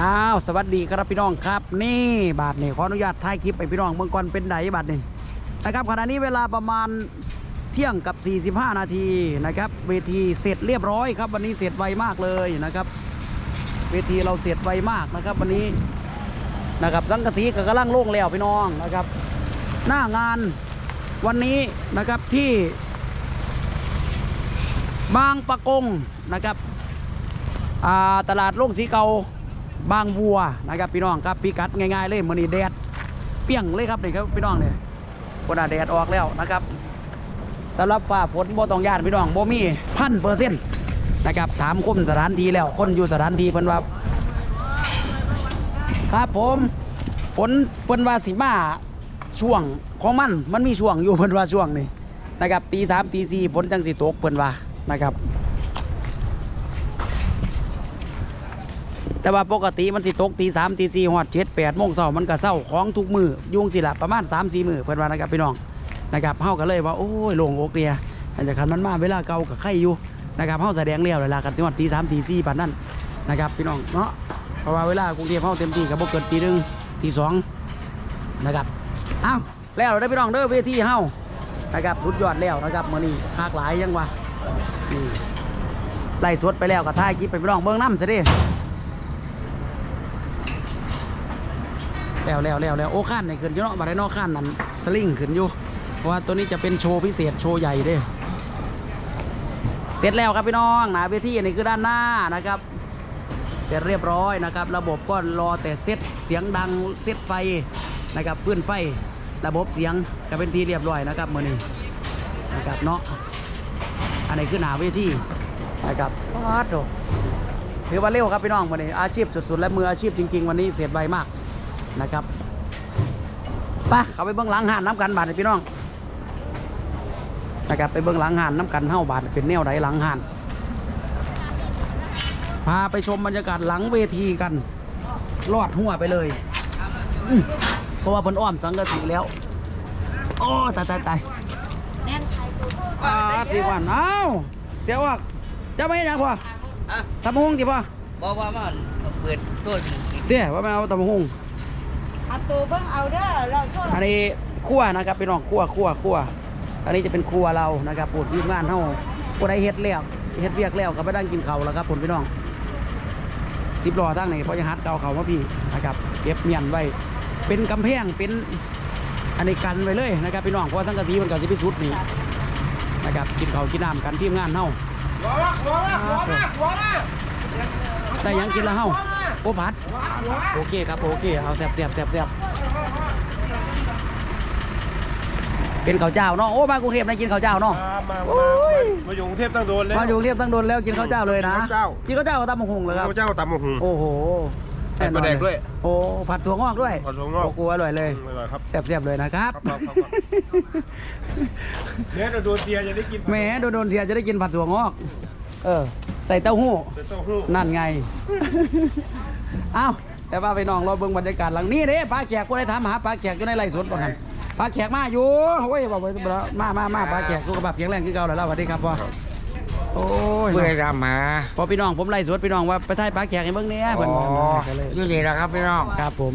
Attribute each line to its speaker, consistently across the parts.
Speaker 1: อ้าวสวัสดีครับพี่น้องครับ นี่บาทนี่ขออนุญาตถ่ายคลิปไปพี่น้องเมื่อก่อนเป็นไดบาทนี่นะครับขณะนี้เวลาประมาณเที่ยงกับ 45 นาทีนะครับเวทีเสร็จเรียบร้อยครับ วันนี้เสร็จไวมากเลยนะครับ เวทีเราเสร็จไวมากนะครับ วันนี้นะครับสังกะสีก็กำลังโล่งแล้วพี่น้องนะครับ หน้างานวันนี้นะครับที่บางปะกงนะครับตลาดโล่งสีเกา บางวัวนะครับพี่น้องครับพิกัดง่ายๆเลยมือนี้แดดเปี้ยงเลยครับนี่ครับพี่น้องเนี่ยคนอะแดดออกแล้วนะครับสำหรับฟ้าฝนบ่ต้องย่านพี่น้องบ่มีพันเปอร์เซ็นต์นะครับถามคนสถานที่แล้ว คนอยู่สถานที่เพิ่นว่าครับผมฝนเพิ่นว่าสิมาช่วงของมันมันมีช่วงอยู่เพิ่นว่าช่วงนี้นะครับตีสามตีสี่ฝนจังสิตกเพิ่นว่านะครับ แต่ว่าปกติมันสิตกตีสามตีสี่หอดเจ็ดแปดโมงเช้ามันก็เศร้าของทุกมือยุ่งสิละประมาณ3ามสี่มือเพื่อนว่านะครับพี่น้องนะครับเฮาก็เลยว่าโอ้ยโล่งอกเดียอันจากคันมันมาเวลาเก่ากับไข่อยู่นะครับเฮาแสดงเลี้ยวเวลากันสิหอดตีสามตีสี่ปานนั้นนะครับพี่น้องเนาะเพราะว่าเวลากรุงเทพเฮาเต็มที่ก็บ่เกินตีหนึ่งตีสองนะครับอ้าวแล้วได้พี่น้องเด้อเวทีเฮานะครับสุดยอดแล้วนะครับมื้อนี้คากหลายยังวะนี่ไล่สดไปแล้วก็ถ่ายคลิปไปพี่น้องเบิ่งน้ำซะดิ แล้วแล้วแล้วแล้วโอ้ขั้นนี่ขึ้นอยู่เนาะบัดได้นอกขั้นนั้นสลิงขึ้นอยู่เพราะว่าตัวนี้จะเป็นโชว์พิเศษโชว์ใหญ่เด้เสร็จแล้วครับพี่น้องหนาเวทีอันนี้คือด้านหน้านะครับ เสร็จเรียบร้อยนะครับ ระบบก็รอแต่เซตเสียงดังเซตไฟนะครับพื้นไฟระบบเสียงก็เป็นทีเรียบร้อยนะครับมือนี้นะครับเนาะอันนี้คือหนาเวทีนะครับว้าวโถถือว่าเร็วครับพี่น้องวันนี้อาชีพสุดๆและมืออาชีพจริง ๆ วันนี้เสร็จไวมาก นะครับไปเขาไปเบื้องหลังหานน้ำกันบาดนี่พี่น้องนะครับไปเบื้องหลังหานน้ำกันเฮ้าบาดเป็นแนวไหนหลังหานพาไปชมบรรยากาศหลังเวทีกันลอดหัวไปเลยอื้อเพราะว่าเพิ่นอ้อมสังกะสีแล้วโอ้ตายตายตายอ่าทีวันเอ้าเสียว่าจะไม่ยังพอ
Speaker 2: อะ
Speaker 1: ทำหงจีพ่อ
Speaker 2: บอกว่ามันเปิดตัวจริง
Speaker 1: เตี้ยว่าไม่เอาทำหง
Speaker 3: เอาตัวเบิ่งเอาเด้อเราก็
Speaker 1: อันนี้คั่วนะครับพี่น้องคั่วคั่วคั่วอันนี้จะเป็นครัวเรานะครับปูดทีมงานเฮาผู้ใดเฮ็ดแล้วเฮ็ดเวียกแล้วก็ไปนั่งกินเขาแล้วครับผมพี่น้องสิบล้อทั้งนี้เพราะจะฮัดเกาเขามาพี่นะครับเก็บเมียนไว้เป็นกำแพงเป็นอันนี้กันไว้เลยนะครับพี่น้องเพราะว่าสังกะสีมันก็สิพิสุทธิ์นี่นะครับกินเขากินน้ำกันทีมงานเฮาได้ห ยังกินแล้วเฮาโอ้ผัดโอเคครับโอเคเอาแซ่บแซ่บแซ่บแซ่บเป็นข้าวเจ้าเนาะโอ้มากรุงเทพได้กินข้าวเจ้าเนาะ
Speaker 4: มามา
Speaker 1: โอ้
Speaker 4: มายมาอยู่กรุงเทพตั้งโดนเลย
Speaker 1: มาอยู่กรุงเทพตั้งโดนแล้วกินข้าวเจ้าเลยนะ
Speaker 4: กินข้าวเจ้า
Speaker 1: กินข้าวเจ้ากับตำบักหงเลยครับ
Speaker 4: ข้าวเจ้าตำบักหุ่ง
Speaker 1: โอ้โห
Speaker 4: ใส่ปลาแดกด้วย
Speaker 1: โอ้ผัดถั่วงอกด้วย
Speaker 4: ผัดถั่วงอก
Speaker 1: โอ้กูอร่อยเลย
Speaker 4: อร่อยครับ
Speaker 1: แซ่บๆเลยนะครับ
Speaker 4: ครับครับครับเนี่ยเราโดนเสียจะได้กิน
Speaker 1: แหมโดนโดนๆเทียจะได้กินผัดถั่วงอก เออ ใส่เต้าหู้
Speaker 4: เป็นเต้าหู้
Speaker 1: นั่นไง เอ้า แต่ว่าไปน้องเราเบิ่งบรรยากาศหลังนี้เด้ป้าแขกกูได้ถามหาป้าแขกอยู่ในไร่สวนก่อนป้าแขกมาอยู่เฮ้ยบอกไว้มามามาป้าแขกสุขภาพแข็งแรงคือเก่าแล้วสวัสดีครับพ่อโอ้ย
Speaker 2: เพื่อรำหา
Speaker 1: พอพี่น้องผมไล่สวนพี่น้องว่าไปถ่ายป้าแขกให้เบิ่งเนี่ย
Speaker 2: อ๋
Speaker 1: เพิ่น
Speaker 2: อ
Speaker 1: ก็เลย
Speaker 2: อยู่นี่แหละครับพี่น้อง
Speaker 1: ครับผม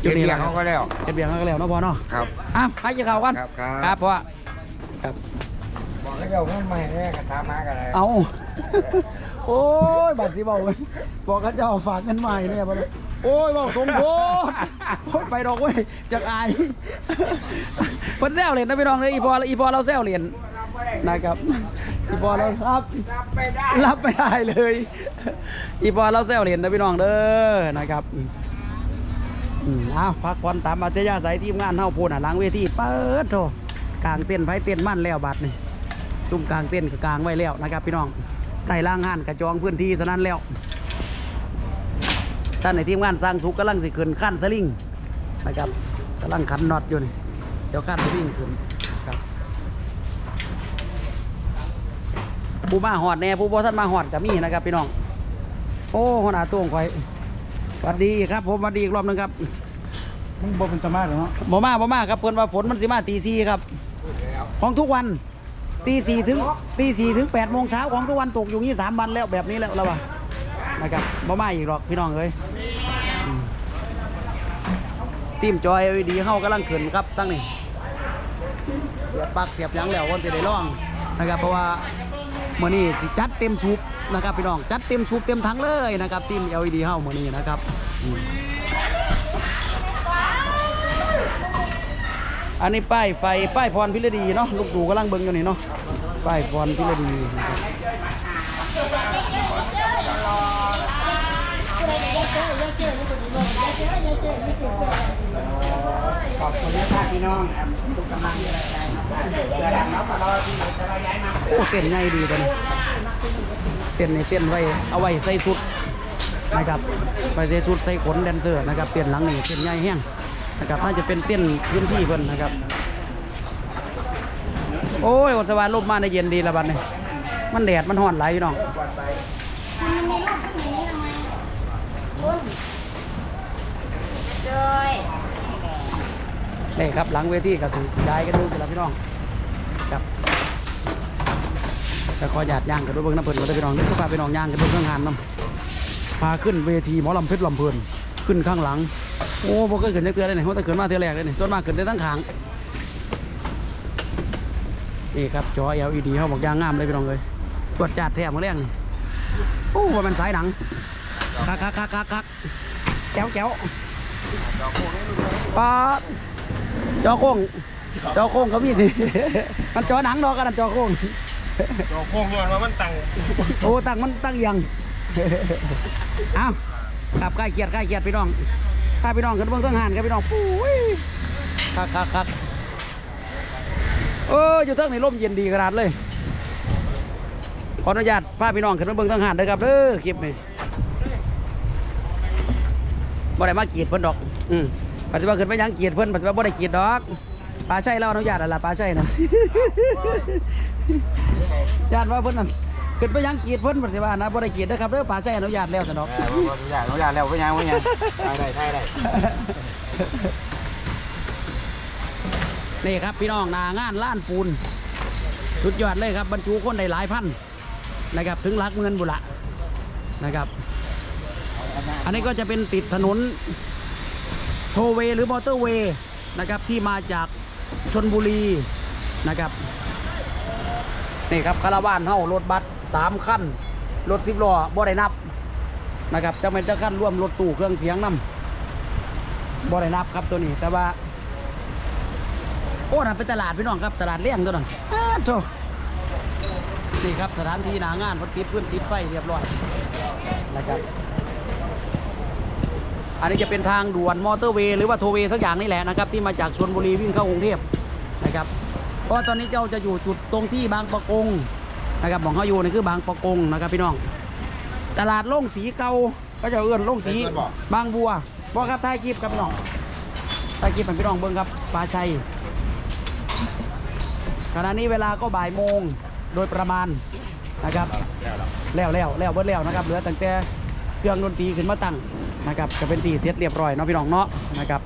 Speaker 2: เดี๋ยวเบียร์เขาก็แล้ว
Speaker 1: เฮ็ดเบียร์เขาก็แล้วเนาะพ่อเนาะ
Speaker 2: ครับ
Speaker 1: อะไปกินข้าวกัน
Speaker 2: ครับครับ
Speaker 1: ครับพ่อครับ
Speaker 2: บอกให้เราพูดมาให้กระทำมากันเลย
Speaker 1: เอา โอ้ยบัตรสิบอกเลยบอกเขาเจ้าฝากเงินใหม่เนี่ยบ่เลยโอ้ยบอกสมโพธโอ้ยไปดอกเว้ยจากอายเพิ่นแซวเหรียญนะพี่น้องเลยอีพออีพอเราแซวเหรียญนะครับอีพอเราครับ
Speaker 2: รับไปได้
Speaker 1: รับไม่ได้เลย อีพอเราแซวเหรียญนะพี่น้องเด้อนะครับอ้าวพักผ่อนตามอัธยาศัยทีมงานเฮาพูดอะหลังเวทีเปิดโถกลางเต้นไผเต้นมั่นแล้วบัดนี่ ซุ่มกลางเต้นก็กลางไว้แล้วนะครับ พี่น้องไต่ล่างหันกระจองพื้นที่ซะนั้นแล้วท่านในทีมงานสร้างสุขกำลังสิขึ้นขั้นสลิงนะครับกำลังขันน็อตอยู่นี่เดี๋ยวขั้นสลิงขึ้นครับผู้มาหอดแน่ผู้บ่ท่านมาหอดก็มีนะครับพี่น้อง โอ้หัวหน้าตัวของข่อยสวัสดีครับ ผมสวัสดีอีกรอบหนึงครับ
Speaker 4: มึงบอกเป็นตะมาเหรอ
Speaker 1: บ่มาบ่มาครับเพิ่นว่าฝนมันสิมาตีสี่ครับ ของทุกวัน ตีสี่ถึงตีสี่ถึงแปดโมงเช้าของทุกวันตกอยู่นี่สามวันแล้วแบบนี้แล้วเราว่านะครับบ่มาอีกหรอกพี่น้องเอ้ยทีมจอย LED เฮากำลังขึ้นครับตั้งนี่เสียบปลักเสียบยังแล้วคนจะได้ร้องนะครับเพราะว่ามื้อนี้สิจัดเต็มสูบนะครับพี่น้องจัดเต็มสูบเต็มถังเลยนะครับทีม LED เฮามื้อนี้นะครับอันนี้ป้ายไฟป้ายพรพิรดีเนาะลูกดูกำลังเบิ่งอยู่นี่เนาะ ป้ายพรพิรดีนะครับ
Speaker 2: ขอบคุณนะครับพี่น้องทุกกำลังใจเดี๋ยวเราก็รอที่จะมาย้ายมา
Speaker 1: โอ้เต้นง่ายดีตัวนี้เต้นนี่เต้นไว้เอาไว้ใส่สุดนะครับไปใส่สุดใส่ขนแดนเซอร์นะครับเต้นหลังนี่เต้นง่ายแห้งนะครับน่าจะเป็นเต้นพื้นที่เพิ่นนะครับ โอ้ยอดสวายลมมาในเย็นดีละบัดนี่มันแดดมันห่อนไหลายพี่น้องนี่ครับหลังเวทีก็ถือย้ายกันดูสิละพี่น้องครับแต่ขอหยาดย่างกันด้วยเบิ่งน้ำเพิ่นมาด้วยพี่น้องนี่คือพาพี่น้องย่างกันด้วยเครื่องงานน้ำพาขึ้นเวทีหมอลำเพชรลำเพลินขึ้นข้างหลัง โอ้บ่เคยขึ้นจักเทือเลยนี่เพราะแต่ขึ้นมาเทือแรกเลยนี่ส่วนมากขึ้นได้ทั้งขาง นี่ครับจอ LED เขาบอกย่างงามเลยพี่น้องเลยตรวจจัดแถมมาแรงนี่โอ้ว่ามันสายหนังคักคักคักคักคักแก้วแก้วปาดจอโค้งจอโค้งเขามีดิมันจอหนังดอกกันนะจอโค้ง
Speaker 4: โจโค้งย้อนว่ามันตัง
Speaker 1: โอ้ตั้งมันตั้งยังเอาขับใกล้เกียดใกล้เกียดพี่น้องข้าพี่น้องขึ้นเบื้องต้นหานครับพี่น้องปุ้ยคักคักคัก เอออยู่เทั้งในร่มเย็นดีขนาดเลยขออนุญาตพาพี่น้องขึ้นมาเบื้งต้นหานเด้ครับเด้อคลิปนี้บ่ได้มากีดเพิ่นดอก อืมปัจจุบันขึ้นไปยังกีดเพิ่นปัจจุบันบ่ได้กีดดอกปลาใช่เราอนุญาตอะไรปลาใช่นะ ญาติว่าเพิ่นนั่นเกิดไปยังกียรติเพิ่นปฏิบัตินะบ่ได้เกียรตินะครับเด้อป่าใช้อนุญาตแล้วสนอก
Speaker 2: เออว่าอยากเราอยากแล้วก็ยังว่ยังได้ได้ได้ได้
Speaker 1: นี่ครับพี่น้องนางานล้านปูน สุดยอดเลยครับบรรจุคนได้หลายพันนะครับถึงลักเงินบุละนะครับ อันนี้ก็จะเป็นติดถนนโทเวหรือมอเตอร์เวย์นะครับที่มาจากชนบุรีนะครับนี่ครับคาราวานเฮารถบัสสามคันรถสิบล้อบ่ได้นับนะครับจะเป็นจะขั้นร่วมรถตู้เครื่องเสียงนำบ่ได้นับครับตัวนี้แต่ว่า โอ้นั่นเป็นตลาดพี่น้องครับตลาดเลี้ยงตัวนั้นอ้าวโธ่นี่ครับสถานที่หนางานเพนติดพื้นติดไฟเรียบร้อยนะครับอันนี้จะเป็นทางด่วนมอเตอร์เวย์หรือว่าโทเวย์สักอย่างนี่แหละนะครับที่มาจากชลบุรีวิ่งเข้ากรุงเทพนะครับเพราะตอนนี้เราจะอยู่จุดตรงที่บางประกงนะครับของเขาอยู่นี่คือบางประกงนะครับพี่น้อง ตลาดโล่งสีเก่าก็จะเอื้อนโล่งสีบางบัวบอกครับท้ายคลิปครับพี่น้องท้ายคลิปให้พี่น้องเบิ้งครับปลาชัย ขณะนี้เวลาก็บ่ายโมงโดยประมาณนะครับแล้วแล้วแล้วเบิดแล้วนะครับเหลือตั้งแต่เครื่องดนตรีขึ้นมาตั้งนะครับก็เป็นตีเสร็จเรียบร้อยเนาะพี่น้องเนาะนะครับ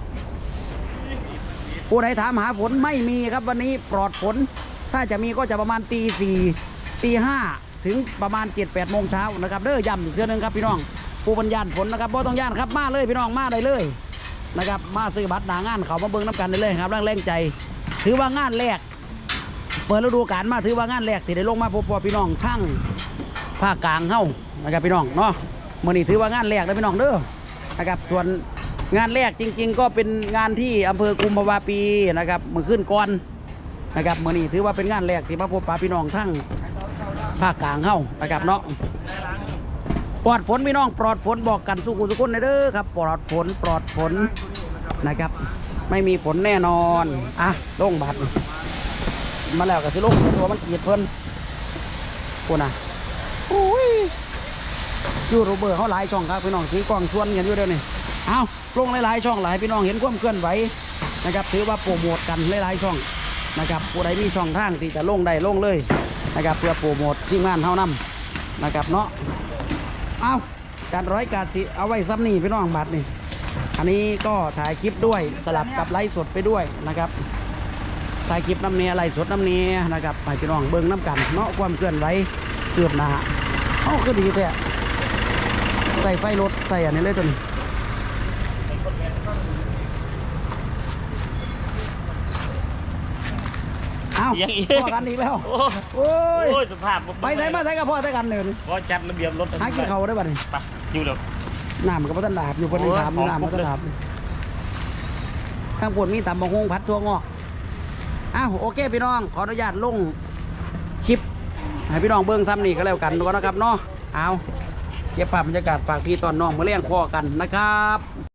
Speaker 1: ผู้ใดถามหาฝนไม่มีครับวันนี้ปลอดฝน ถ้าจะมีก็จะประมาณตีสี่ตีห้าถึงประมาณ7จ็ดแปดโมงเช้านะครับเด้อย้ำอีกเทื่อนึงครับพี่น้องผู้บรรยานฝนนะครับบ่ต้องย่านครับมาเลยพี่น้องมาได้เลยนะครับมาซื้อบัตรหนางานเขามาเบิ่งน้ำกันได้เลยครับแรงแรงใจ ถือว่างานแรก ปิดฤดูกาลมาถือว่างานแรกที่ได้ลงมาพบปะพี่น้องทั้งภาคกลางเฮ้านะครับพี่น้องเนาะมื่อนี้ถือว่างานแรกเลยพี่น้องเด้อนะครับส่วนงานแรกจริง ๆ ก็เป็นงานที่อำเภอกุมภาวาปีนะครับมือขึ้นก่อนนะครับมื่อนี้ถือว่าเป็นงานแรกที่มาพบปะพี่น้องทั้งภาคกลางเฮ้านะครับเนาะปลอดฝนพี่น้องปลอดฝนบอกกันสู้กุสุกุนเด้อครับปลอดฝนปลอดฝนนะครับ ไม่มีฝนแน่นอนอะลงบัตร มาแล้วก็สิลงตัวมันเกลียดเพิ่นกูนะโอ้ยยูโรเบอร์เขาหลายช่องครับพี่น้องถือกล้องชวนกันอยู่เดี๋ยวนี้เอาลงหลายๆช่องหลายพี่น้องเห็นความเคลื่อนไหวนะครับถือว่าโปรโมทกันหลายๆช่องนะครับผู้ใดมีช่องทางที่จะลงได้ลงเลยนะครับเพื่อโปรโมททีมงานเท่านั้นนะครับเนาะเอาการร้อยการสิเอาไว้ซ้ำนี่พี่น้องบัตรนี่อันนี้ก็ถ่ายคลิปด้วยสลับกับไลฟ์สดไปด้วยนะครับ ถ่ายคลิปน้ำเนียไรสดน้ำเนียนะครับไปพี่น้องเบิ้งน้ำกันเนาะความเคลื่อนไหวเกือบหนาเอาคือดีแท้ใส่ไฟรถใส่อันนี้เลยตัวนี้อ้าว
Speaker 5: ยังอีก
Speaker 1: อกันอีกแล้ว
Speaker 5: โอ้
Speaker 1: ย
Speaker 5: โอ้ยสภาพบ
Speaker 1: ไปใส่มาใส่กับพ่อใส่กันเลย
Speaker 5: นี่บ่จัดระเบียบรถ
Speaker 1: หากินเขาได้บ่นี้
Speaker 5: ไปอยู่เดี๋ยว
Speaker 1: น้ำมันก็บ่ทันดาบอยู่บน
Speaker 5: โอ้ยน้ำ
Speaker 1: น้ำมัน
Speaker 5: บคุทัณ น
Speaker 1: ดาบทางบนดมีตำบังหงพัดตัวงอ อ้าวโอเคพี่น้อง ขออนุญาตลงคลิป ให้พี่น้องเบิ้งซ้ำนี่ก็แล้วกันก่อนนะครับเนาะเอาเก็บภาพบรรยากาศฝากพี่ตอนน้องมาเลี้ยงพ่อกันนะครับ